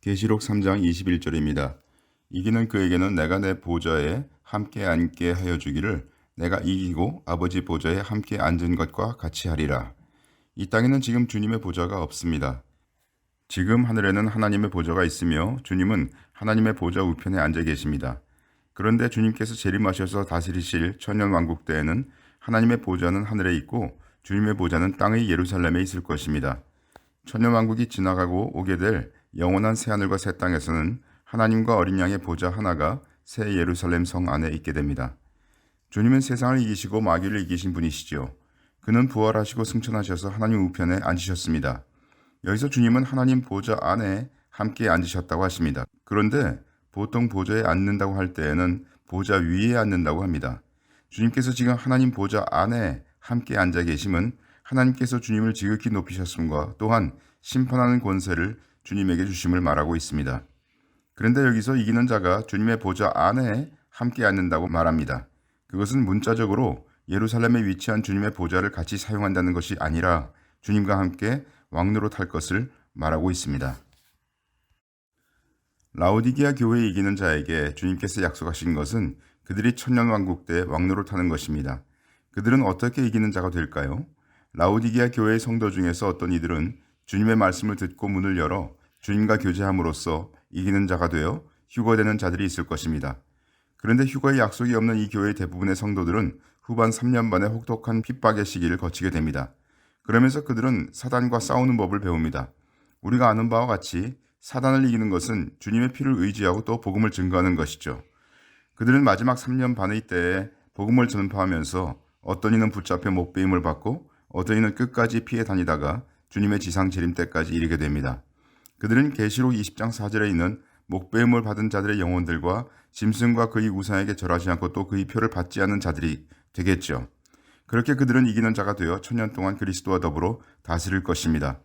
계시록 3장 21절입니다. 이기는 그에게는 내가 내 보좌에 함께 앉게 하여 주기를 내가 이기고 아버지 보좌에 함께 앉은 것과 같이 하리라. 이 땅에는 지금 주님의 보좌가 없습니다. 지금 하늘에는 하나님의 보좌가 있으며 주님은 하나님의 보좌 우편에 앉아 계십니다. 그런데 주님께서 재림하셔서 다스리실 천년 왕국 때에는 하나님의 보좌는 하늘에 있고 주님의 보좌는 땅의 예루살렘에 있을 것입니다. 천년 왕국이 지나가고 오게 될 영원한 새 하늘과 새 땅에서는 하나님과 어린 양의 보좌 하나가 새 예루살렘 성 안에 있게 됩니다. 주님은 세상을 이기시고 마귀를 이기신 분이시죠. 그는 부활하시고 승천하셔서 하나님 우편에 앉으셨습니다. 여기서 주님은 하나님 보좌 안에 함께 앉으셨다고 하십니다. 그런데 보통 보좌에 앉는다고 할 때에는 보좌 위에 앉는다고 합니다. 주님께서 지금 하나님 보좌 안에 함께 앉아 계심은 하나님께서 주님을 지극히 높이셨음과 또한 심판하는 권세를 주님에게 주심을 말하고 있습니다. 그런데 여기서 이기는 자가 주님의 보좌 안에 함께 앉는다고 말합니다. 그것은 문자적으로 예루살렘에 위치한 주님의 보좌를 같이 사용한다는 것이 아니라 주님과 함께 왕로로 탈 것을 말하고 있습니다. 라오디기아 교회에 이기는 자에게 주님께서 약속하신 것은 그들이 천년 왕국 때 왕로로 타는 것입니다. 그들은 어떻게 이기는 자가 될까요? 라오디기아 교회의 성도 중에서 어떤 이들은 주님의 말씀을 듣고 문을 열어 주님과 교제함으로써 이기는 자가 되어 휴거되는 자들이 있을 것입니다. 그런데 휴거의 약속이 없는 이 교회의 대부분의 성도들은 후반 3년 반의 혹독한 핍박의 시기를 거치게 됩니다. 그러면서 그들은 사단과 싸우는 법을 배웁니다. 우리가 아는 바와 같이 사단을 이기는 것은 주님의 피를 의지하고 또 복음을 증거하는 것이죠. 그들은 마지막 3년 반의 때에 복음을 전파하면서 어떤 이는 붙잡혀 목배임을 받고 어떤 이는 끝까지 피해 다니다가 주님의 지상 재림 때까지 이르게 됩니다. 그들은 계시록 20장 4절에 있는 목배임을 받은 자들의 영혼들과 짐승과 그의 우상에게 절하지 않고 또 그의 표를 받지 않는 자들이 되겠죠. 그렇게 그들은 이기는 자가 되어 천년 동안 그리스도와 더불어 다스릴 것입니다.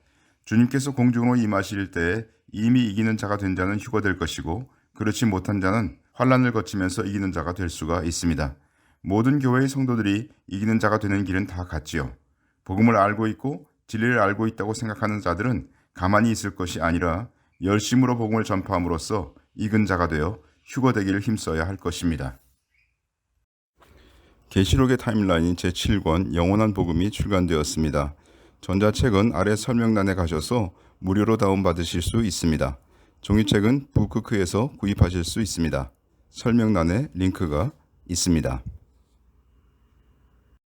주님께서 공중으로 임하실 때에 이미 이기는 자가 된 자는 휴거될 것이고 그렇지 못한 자는 환란을 거치면서 이기는 자가 될 수가 있습니다. 모든 교회의 성도들이 이기는 자가 되는 길은 다 같지요. 복음을 알고 있고 진리를 알고 있다고 생각하는 자들은 가만히 있을 것이 아니라 열심으로 복음을 전파함으로써 이근 자가 되어 휴거되기를 힘써야 할 것입니다. 계시록의 타임라인 제7권 영원한 복음이 출간되었습니다. 전자책은 아래 설명란에 가셔서 무료로 다운받으실 수 있습니다. 종이책은 북크크에서 구입하실 수 있습니다. 설명란에 링크가 있습니다.